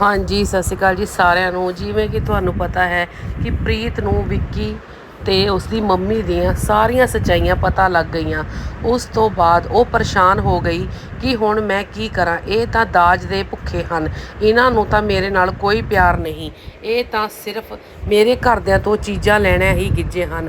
ਹਾਂਜੀ, ਸਤਿ ਸ਼੍ਰੀ ਅਕਾਲ ਜੀ ਸਾਰਿਆਂ ਨੂੰ। ਜਿਵੇਂ ਕਿ ਤੁਹਾਨੂੰ ਪਤਾ ਹੈ ਕਿ ਪ੍ਰੀਤ ਨੂੰ ਵਿੱਕੀ ਤੇ ਉਸ ਦੀ ਮੰਮੀ ਦੀਆਂ ਸਾਰੀਆਂ ਸੱਚਾਈਆਂ ਪਤਾ ਲੱਗ ਗਈਆਂ। ਉਸ ਤੋਂ ਬਾਅਦ ਉਹ ਪਰੇਸ਼ਾਨ ਹੋ ਗਈ ਕਿ ਹੁਣ ਮੈਂ ਕੀ ਕਰਾਂ? ਇਹ ਤਾਂ ਦਾਜ ਦੇ ਭੁੱਖੇ ਹਨ। ਇਹਨਾਂ ਨੂੰ ਤਾਂ ਮੇਰੇ ਨਾਲ ਕੋਈ ਪਿਆਰ ਨਹੀਂ। ਇਹ ਤਾਂ ਸਿਰਫ ਮੇਰੇ ਘਰਦਿਆਂ ਤੋਂ ਚੀਜ਼ਾਂ ਲੈਣਾ ਹੀ ਗਿੱਜੇ ਹਨ।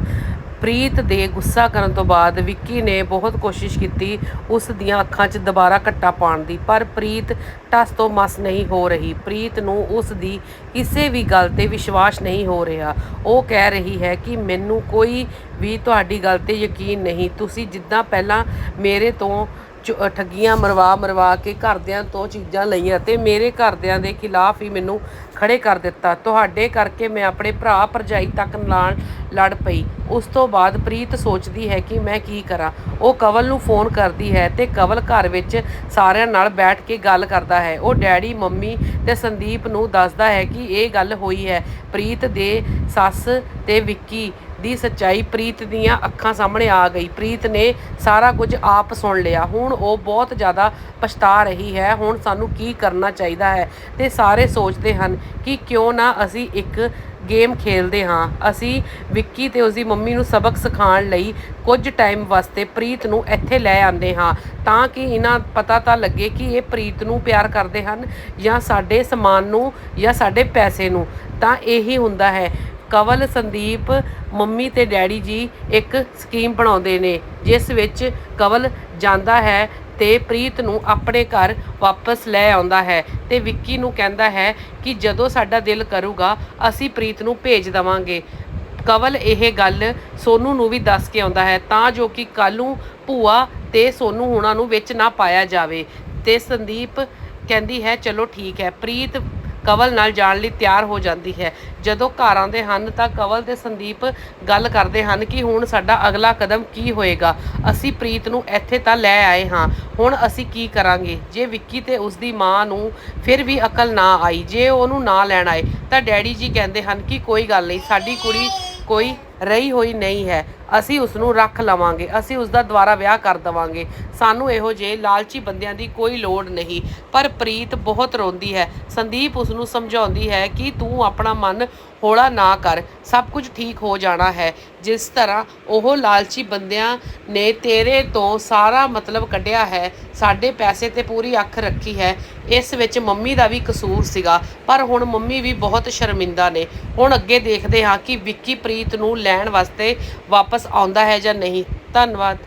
ਪ੍ਰੀਤ ਦੇ ਗੁੱਸਾ ਕਰਨ ਤੋਂ ਬਾਅਦ ਵਿੱਕੀ ਨੇ ਬਹੁਤ ਕੋਸ਼ਿਸ਼ ਕੀਤੀ ਉਸ ਦੀਆਂ ਅੱਖਾਂ 'ਚ ਦੁਬਾਰਾ ਘੱਟਾ ਪਾਉਣ ਦੀ, ਪਰ ਪ੍ਰੀਤ ਟਸ ਤੋਂ ਮਸ ਨਹੀਂ ਹੋ ਰਹੀ। ਪ੍ਰੀਤ ਨੂੰ ਉਸ ਦੀ ਕਿਸੇ ਵੀ ਗੱਲ ਤੇ ਵਿਸ਼ਵਾਸ ਨਹੀਂ ਹੋ ਰਿਹਾ। ਉਹ ਕਹਿ ਰਹੀ ਹੈ ਕਿ ਮੈਨੂੰ ਕੋਈ ਵੀ ਤੁਹਾਡੀ ਗੱਲ ਤੇ ਯਕੀਨ ਨਹੀਂ। ਤੁਸੀਂ ਜਿੱਦਾਂ ਪਹਿਲਾਂ ਮੇਰੇ ਤੋਂ ਠੱਗੀਆਂ ਮਰਵਾ ਮਰਵਾ ਕੇ ਘਰਦਿਆਂ ਤੋਂ ਚੀਜ਼ਾਂ ਲਈਆਂ ਤੇ ਮੇਰੇ ਘਰਦਿਆਂ ਦੇ ਖਿਲਾਫ ਹੀ ਮੈਨੂੰ ਖੜੇ ਕਰ ਦਿੱਤਾ। ਤੁਹਾਡੇ ਕਰਕੇ ਮੈਂ ਆਪਣੇ ਭਰਾ ਭਰਜਾਈ ਤੱਕ ਨਾਲ ਲੜ ਪਈ। ਉਸ ਤੋਂ ਬਾਅਦ ਪ੍ਰੀਤ ਸੋਚਦੀ ਹੈ ਕਿ ਮੈਂ ਕੀ ਕਰਾਂ। ਉਹ ਕਵਲ ਨੂੰ ਫੋਨ ਕਰਦੀ ਹੈ ਤੇ ਕਵਲ ਘਰ ਵਿੱਚ ਸਾਰਿਆਂ ਨਾਲ ਬੈਠ ਕੇ ਗੱਲ ਕਰਦਾ ਹੈ। ਉਹ ਡੈਡੀ, ਮੰਮੀ ਤੇ ਸੰਦੀਪ ਨੂੰ ਦੱਸਦਾ ਹੈ ਕਿ ਇਹ ਗੱਲ ਹੋਈ ਹੈ। ਪ੍ਰੀਤ ਦੇ ਸੱਸ ਤੇ ਵਿੱਕੀ ਦੀ ਸੱਚਾਈ ਪ੍ਰੀਤ ਦੀਆਂ ਅੱਖਾਂ ਸਾਹਮਣੇ ਆ ਗਈ। ਪ੍ਰੀਤ ਨੇ ਸਾਰਾ ਕੁਝ ਆਪ ਸੁਣ ਲਿਆ। ਹੁਣ ਉਹ ਬਹੁਤ ਜ਼ਿਆਦਾ ਪਛਤਾ ਰਹੀ ਹੈ। ਹੁਣ ਸਾਨੂੰ ਕੀ ਕਰਨਾ ਚਾਹੀਦਾ ਹੈ? ਤੇ ਸਾਰੇ ਸੋਚਦੇ ਹਨ ਕਿ ਕਿਉਂ ਨਾ ਅਸੀਂ ਇੱਕ ਗੇਮ ਖੇਲਦੇ ਹਾਂ। ਅਸੀਂ ਵਿੱਕੀ ਤੇ ਉਸਦੀ ਮੰਮੀ ਨੂੰ ਸਬਕ ਸਿਖਾਉਣ ਲਈ ਕੁਝ ਟਾਈਮ ਵਾਸਤੇ ਪ੍ਰੀਤ ਨੂੰ ਇੱਥੇ ਲੈ ਆਉਂਦੇ ਹਾਂ। ਤਾਂ ਕਿ ਇਹਨਾਂ ਪਤਾ ਤਾਂ ਲੱਗੇ ਕਿ ਇਹ ਪ੍ਰੀਤ ਨੂੰ ਪਿਆਰ ਕਰਦੇ ਹਨ ਜਾਂ ਸਾਡੇ ਸਮਾਨ ਨੂੰ ਜਾਂ ਸਾਡੇ ਪੈਸੇ ਨੂੰ। ਤਾਂ ਇਹੀ ਹੁੰਦਾ ਹੈ ਕਵਲ, ਸੰਦੀਪ, ਮੰਮੀ ਤੇ ਡੈਡੀ ਜੀ ਇੱਕ ਸਕੀਮ ਬਣਾਉਂਦੇ ਨੇ, ਜਿਸ ਵਿੱਚ ਕਵਲ ਜਾਂਦਾ ਹੈ ਤੇ ਪ੍ਰੀਤ ਨੂੰ ਆਪਣੇ ਘਰ ਵਾਪਸ ਲੈ ਆਉਂਦਾ ਹੈ ਤੇ ਵਿੱਕੀ ਨੂੰ ਕਹਿੰਦਾ ਹੈ ਕਿ ਜਦੋਂ ਸਾਡਾ ਦਿਲ ਕਰੂਗਾ, ਅਸੀਂ ਪ੍ਰੀਤ ਨੂੰ ਭੇਜ ਦਵਾਂਗੇ। ਕਵਲ ਇਹ ਗੱਲ ਸੋਨੂ ਨੂੰ ਵੀ ਦੱਸ ਕੇ ਆਉਂਦਾ ਹੈ, ਤਾਂ ਜੋ ਕਿ ਕੱਲ੍ਹ ਨੂੰ ਭੂਆ ਤੇ ਸੋਨੂ ਹੁਣਾਂ ਨੂੰ ਵਿੱਚ ਨਾ ਪਾਇਆ ਜਾਵੇ। ਤੇ ਸੰਦੀਪ ਕਹਿੰਦੀ ਹੈ, ਚਲੋ ਠੀਕ ਹੈ। ਪ੍ਰੀਤ ਕਵਲ ਨਾਲ ਜਾਣ ਲਈ ਤਿਆਰ ਹੋ ਜਾਂਦੀ ਹੈ। ਜਦੋਂ ਘਰ ਆਉਂਦੇ ਹਨ ਤਾਂ ਕਵਲ ਤੇ ਸੰਦੀਪ ਗੱਲ ਕਰਦੇ ਹਨ ਕਿ ਹੁਣ ਸਾਡਾ ਅਗਲਾ ਕਦਮ ਕੀ ਹੋਏਗਾ। ਅਸੀਂ ਪ੍ਰੀਤ ਨੂੰ ਇੱਥੇ ਤਾਂ ਲੈ ਆਏ ਹਾਂ। ਹੁਣ ਅਸੀਂ ਕੀ ਕਰਾਂਗੇ? ਜੇ ਵਿੱਕੀ ਤੇ ਉਸ ਦੀ ਮਾਂ ਨੂੰ ਫਿਰ ਵੀ ਅਕਲ ਨਾ ਆਈ, ਜੇ ਉਹਨੂੰ ਨਾ ਲੈਣ ਆਏ, ਤਾਂ ਡੈਡੀ ਜੀ ਕਹਿੰਦੇ ਹਨ ਕਿ ਕੋਈ ਗੱਲ ਨਹੀਂ, ਸਾਡੀ ਕੁੜੀ ਕੋਈ ਰਹੀ ਹੋਈ ਨਹੀਂ ਹੈ। ਅਸੀਂ ਉਸ ਨੂੰ ਰੱਖ ਲਵਾਂਗੇ। ਅਸੀਂ ਉਸ ਦਾ ਦੁਬਾਰਾ ਵਿਆਹ ਕਰ ਦਵਾਂਗੇ। ਸਾਨੂੰ ਇਹੋ ਜਿਹੇ ਲਾਲਚੀ ਬੰਦਿਆਂ ਦੀ ਕੋਈ ਲੋੜ ਨਹੀਂ। ਪਰ ਪ੍ਰੀਤ ਬਹੁਤ ਰੋਂਦੀ ਹੈ। ਸੰਦੀਪ ਉਸ ਨੂੰ ਸਮਝਾਉਂਦੀ ਹੈ ਕਿ ਤੂੰ ਆਪਣਾ ਮਨ ਹੌਲਾ ਨਾ ਕਰ। ਸਭ ਕੁਝ ਠੀਕ ਹੋ ਜਾਣਾ ਹੈ। ਜਿਸ ਤਰ੍ਹਾਂ ਉਹ ਲਾਲਚੀ ਬੰਦਿਆਂ ਨੇ ਤੇਰੇ ਤੋਂ ਸਾਰਾ ਮਤਲਬ ਕੱਢਿਆ ਹੈ, ਸਾਡੇ ਪੈਸੇ ਤੇ ਪੂਰੀ ਅੱਖ ਰੱਖੀ ਹੈ। ਇਸ ਵਿੱਚ ਮੰਮੀ ਦਾ ਵੀ ਕਸੂਰ ਸੀਗਾ। ਪਰ ਹੁਣ ਮੰਮੀ ਵੀ ਬਹੁਤ ਸ਼ਰਮਿੰਦਾ ਨੇ। ਹੁਣ ਅੱਗੇ ਦੇਖਦੇ ਹਾਂ ਕਿ ਵਿੱਕੀ ਪ੍ਰੀਤ ਨੂੰ ਲੈਣ ਵਾਸਤੇ ਵਾਪਸ ਆਉਂਦਾ ਹੈ ਜਾਂ ਨਹੀਂ? ਧੰਨਵਾਦ।